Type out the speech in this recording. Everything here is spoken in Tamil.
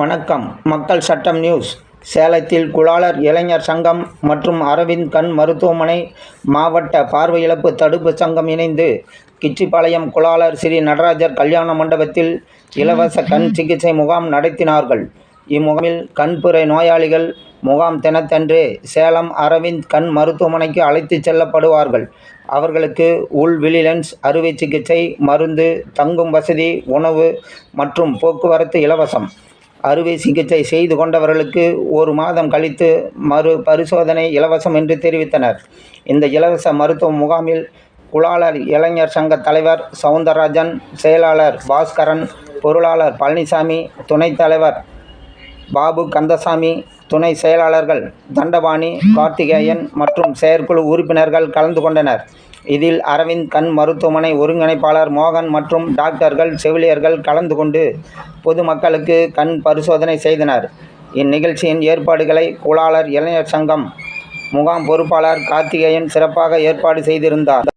வணக்கம். மக்கள் சட்டம் நியூஸ். சேலத்தில் குழாளர் இளைஞர் சங்கம் மற்றும் அரவிந்த் கண் மருத்துவமனை மாவட்ட பார்வை இழப்பு தடுப்பு சங்கம் இணைந்து கிச்சிப்பாளையம் குழாளர் ஸ்ரீ நடராஜர் கல்யாண மண்டபத்தில் இலவச கண் சிகிச்சை முகாம் நடத்தினார்கள். இம்முகாமில் கண்புரை நோயாளிகள் முகாம் தினத்தன்று சேலம் அரவிந்த் கண் மருத்துவமனைக்கு அழைத்துச் செல்லப்படுவார்கள். அவர்களுக்கு உள் விழிலென்ஸ் அறுவை சிகிச்சை மருந்து தங்கும் வசதி உணவு மற்றும் போக்குவரத்து இலவசம். அறுவை சிகிச்சை செய்து கொண்டவர்களுக்கு ஒரு மாதம் கழித்து மறு பரிசோதனை இலவசம் என்று தெரிவித்தனர். இந்த இலவச மருத்துவ முகாமில் குளாளர் இளைஞர் சங்க தலைவர் சவுந்தரராஜன் செயலாளர் பாஸ்கரன் பொருளாளர் பழனிசாமி துணைத் தலைவர் பாபு கந்தசாமி துணை செயலாளர்கள் தண்டபாணி கார்த்திகேயன் மற்றும் செயற்குழு உறுப்பினர்கள் கலந்து கொண்டனர். இதில் அரவிந்த் கண் மருத்துவமனை ஒருங்கிணைப்பாளர் மோகன் மற்றும் டாக்டர்கள் செவிலியர்கள் கலந்து கொண்டு பொதுமக்களுக்கு கண் பரிசோதனை செய்தனர். இந்நிகழ்ச்சியின் ஏற்பாடுகளை குழாளர் இளைஞர் சங்கம் முகாம் பொறுப்பாளர் கார்த்திகேயன் சிறப்பாக ஏற்பாடு செய்திருந்தார்.